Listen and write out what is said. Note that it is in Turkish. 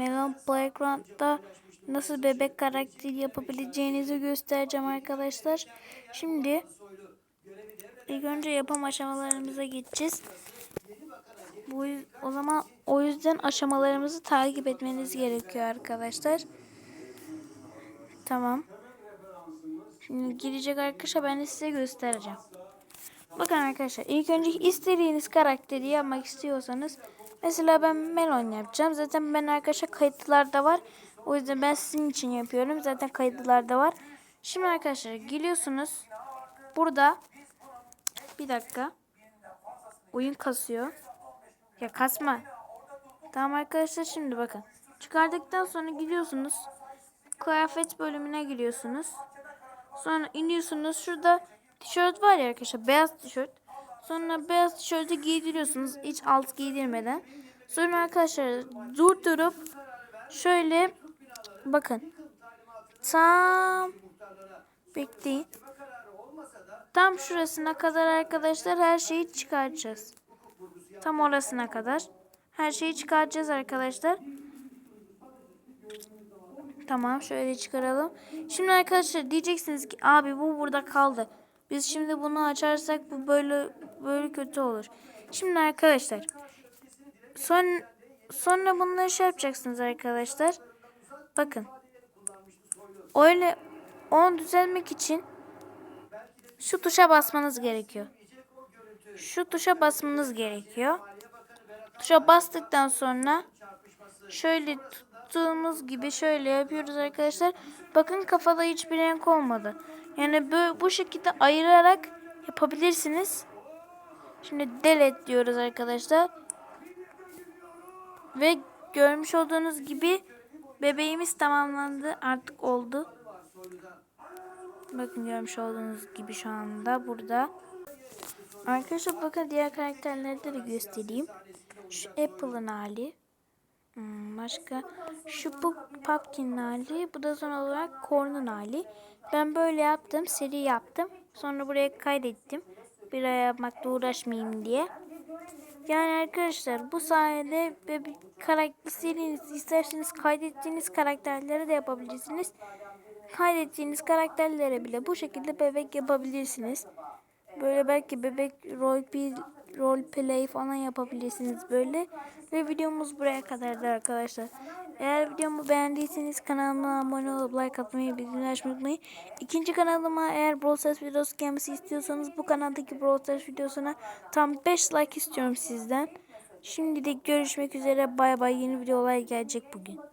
Melon Playground'da nasıl bebek karakteri yapabileceğinizi göstereceğim arkadaşlar. Şimdi ilk önce yapım aşamalarımıza geçeceğiz. Bu o zaman o yüzden aşamalarımızı takip etmeniz gerekiyor arkadaşlar. Tamam. Şimdi girecek arkadaşlar ben de size göstereceğim. Bakın arkadaşlar ilk önce istediğiniz karakteri yapmak istiyorsanız mesela ben melon yapacağım. Zaten ben arkadaşlar kayıtlarda var. O yüzden ben sizin için yapıyorum. Zaten kayıtlarda var. Şimdi arkadaşlar geliyorsunuz. Burada bir dakika. Oyun kasıyor. Ya kasma. Tamam arkadaşlar şimdi bakın. Çıkardıktan sonra gidiyorsunuz. Kıyafet bölümüne giriyorsunuz. Sonra iniyorsunuz. Şurada tişört var ya arkadaşlar. Beyaz tişört. Sonra beyaz tişörtü giydiriyorsunuz. Hiç alt giydirmeden. Sonra arkadaşlar durdurup şöyle bakın. Tam bekleyin. Tam şurasına kadar arkadaşlar her şeyi çıkaracağız. Tam orasına kadar. Her şeyi çıkaracağız arkadaşlar. Tamam şöyle çıkaralım. Şimdi arkadaşlar diyeceksiniz ki abi bu burada kaldı. Biz şimdi bunu açarsak bu böyle böyle kötü olur. Şimdi arkadaşlar son sonra bunları şey yapacaksınız arkadaşlar. Bakın. Öyle onu düzeltmek için şu tuşa basmanız gerekiyor. Şu tuşa basmanız gerekiyor. Tuşa bastıktan sonra şöyle tuttuğumuz gibi şöyle yapıyoruz arkadaşlar. Bakın kafada hiçbir renk olmadı. Yani böyle bu şekilde ayırarak yapabilirsiniz. Şimdi delete diyoruz arkadaşlar. Ve görmüş olduğunuz gibi bebeğimiz tamamlandı. Artık oldu. Bakın görmüş olduğunuz gibi şu anda burada. Arkadaşlar bakın diğer karakterleri de göstereyim. Şu Apple'ın hali. Hmm, başka şu bu Pumpkin hali. Bu da son olarak Corn'un hali. Ben böyle yaptım. Seri yaptım. Sonra buraya kaydettim. Bir ay yapmakla uğraşmayayım diye. Yani arkadaşlar bu sayede bebek karakter istediğiniz, isterseniz kaydettiğiniz karakterleri de yapabilirsiniz. Kaydettiğiniz karakterlere bile bu şekilde bebek yapabilirsiniz. Böyle belki bebek rol play, rol play falan yapabilirsiniz böyle. Ve videomuz buraya kadardı arkadaşlar. Eğer videomu beğendiyseniz kanalıma abone olup like atmayı, bildirimleri açmayı unutmayın. İkinci kanalıma eğer Brawl Stars videosu gelmesi istiyorsanız bu kanaldaki Brawl Stars videosuna tam 5 like istiyorum sizden. Şimdilik görüşmek üzere. Bay bay. Yeni videolar gelecek bugün.